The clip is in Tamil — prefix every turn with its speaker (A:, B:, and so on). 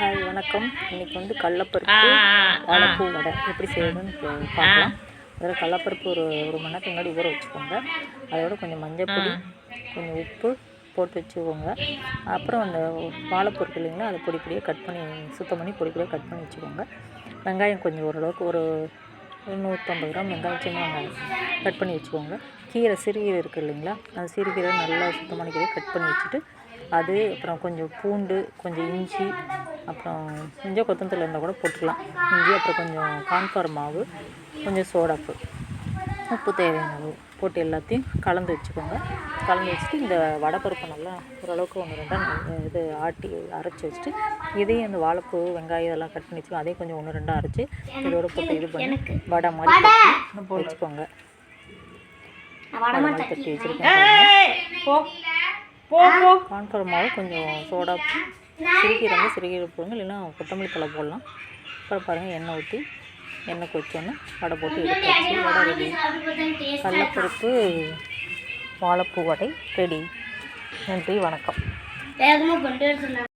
A: ஹாய் வணக்கம். இன்னைக்கு வந்து கடலப்பருப்பு வாழைப்பூ வடை. எப்படி செய்யணும்னு பார்க்கலாம். அதில் கடலப்பருப்பு ஒரு ஒரு மணி நேரத்துக்கு முன்னாடி ஊற வச்சுக்கோங்க. அதோட கொஞ்சம் மஞ்சள் பொடி கொஞ்சம் உப்பு போட்டு வச்சுக்கோங்க. அப்புறம் அந்த வாழைப்பூ இருக்கு இல்லைங்களா அதை பொடி பொடியாக கட் பண்ணி சுத்தம் பண்ணி பொடி பொடியாக கட் பண்ணி வச்சுக்கோங்க. வெங்காயம் கொஞ்சம் ஓரளவுக்கு ஒரு ஒரு நூற்றம்பது கிராம் வெங்காயம் சின்ன வெங்காயம் கட் பண்ணி வச்சுக்கோங்க. கீரை சிறுகீரை இருக்குது இல்லைங்களா அந்த சிறுகீரை நல்லா சுத்தமான கீரை கட் பண்ணி வச்சுட்டு அது அப்புறம் கொஞ்சம் பூண்டு கொஞ்சம் இஞ்சி அப்புறம் கொஞ்சம் கொத்தமல்லி இருந்தால் கூட போட்டுக்கலாம். இஞ்சி அப்புறம் கொஞ்சம் கான்ஃப்ளவர் மாவு கொஞ்சம் சோடாப்பு உப்பு தேவையான அளவு போட்டு எல்லாத்தையும் கலந்து வச்சுக்கோங்க. கலந்து வச்சுட்டு இந்த வடைப்பருப்பை நல்லா ஓரளவுக்கு ஒன்று ரெண்டாக இது ஆட்டி அரைச்சி வச்சுட்டு இதையும் இந்த வாழைப்பூ வெங்காயம் இதெல்லாம் கட் பண்ணி வச்சுக்கோங்க. அதையும் கொஞ்சம் ஒன்று ரெண்டாக அரைச்சி இதோட போட்டு இது பண்ணி வடை மாதிரி தட்டி வச்சுக்கோங்க. வடை தட்டி வச்சுருக்கேன் மாவு கொஞ்சம் சோடா சிறுகீரை வந்து சிறுகீரை போடுங்க. இல்லைன்னா கொத்தமல்லி தழை போடலாம். அப்புறம் பாருங்கள் எண்ணெய் ஊற்றி எண்ணெய் கொச்சோன்னே வடை போட்டு எடுத்து வச்சு வடை ரெடி கடலப்பருப்பு வாழைப்பூ வடை ரெடி நன்றி வணக்கம்.
B: வேகமாக கொண்டு